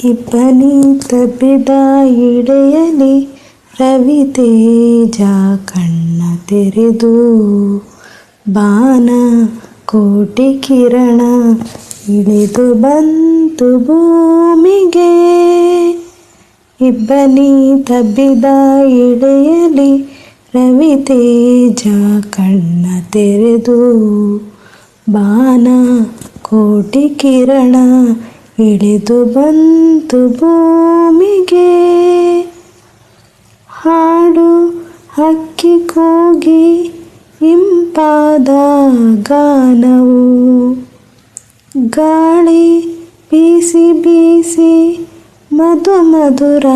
ಇಬ್ಬನಿ ತಬ್ಬಿದ ಇಡೆಯಲಿ ರವಿತೇಜ ಕಣ್ಣ ತೆರೆದು, ಬಾನ ಕೋಟಿ ಕಿರಣ ಇಳಿದು ಬಂತು ಭೂಮಿಗೆ. ಇಬ್ಬನಿ ತಬ್ಬಿದ ಇಡೆಯಲಿ ರವಿತೇಜ ಕಣ್ಣ ತೆರೆದು, ಬಾನ ಕೋಟಿ ಕಿರಣ ಇಳಿದು ಬಂತು ಭೂಮಿಗೆ. ಹಾಡು ಹಕ್ಕಿ ಕೂಗಿ ಇಂಪಾದ ಗಾನವು. ಗಾಳಿ ಬೀಸಿ ಬೀಸಿ ಮಧು ಮಧುರ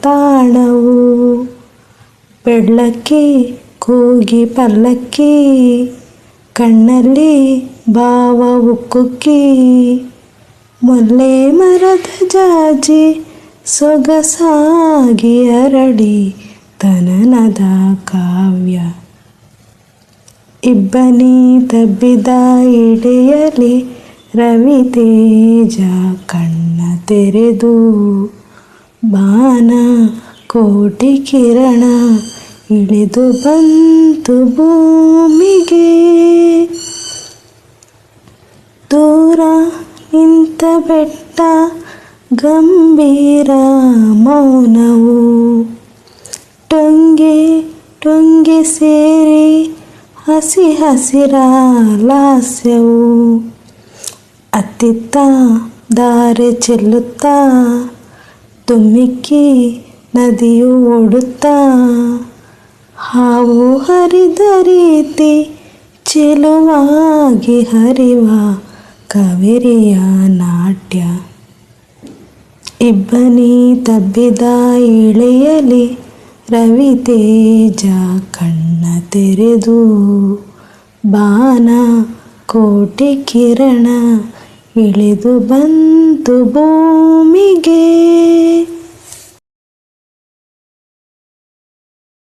ತಾಣವು ಬೆಳ್ಳಕ್ಕಿ ಕೂಗಿ ಪಲ್ಲಕ್ಕಿ, ಕಣ್ಣಲ್ಲಿ ಭಾವ ಉಕ್ಕುಕ್ಕಿ. ಮೊಲ್ಲೆ ಮರದ ಜಾಜಿ ಸೊಗಸಾಗಿ ಅರಳಿ ತನನದ ಕಾವ್ಯ. ಇಬ್ಬನಿ ತಬ್ಬಿದ ಇಡೆಯಲಿ ರವಿತೇಜ ಕಣ್ಣ ತೆರೆದು, ಬಾನ ಕೋಟಿ ಕಿರಣ ಇಳಿದು ಬಂತು ಭೂಮಿಗೆ. ದೂರ ನಿಂತ ಬೆಟ್ಟ ಗಂಭೀರ ಮೌನವು ಟೊಂಗೆ ಟೊಂಗೆ ಸೇರಿ ಹಸಿ ಹಸಿರ ಲಾಸ್ಯವು ಅತ್ತಿತ್ತ ದಾರೆ ಚೆಲ್ಲುತ್ತಾ ತುಮ್ಮಿಕ್ಕಿ ನದಿಯು ಓಡುತ್ತಾ ಹಾವು ಹರಿದ ರೀತಿ ಚೆಲುವಾಗಿ ಹರಿವ ಕಾವೇರಿಯ ನಾಟ್ಯ. ಇಬ್ಬನಿ ತಬ್ಬಿದ ಇಳೆಯಲಿ ರವಿತೇಜ ಕಣ್ಣ ತೆರೆದು. ಬಾನ ಕೋಟಿ ಕಿರಣ ಇಳಿದು ಬಂತು ಭೂಮಿಗೆ.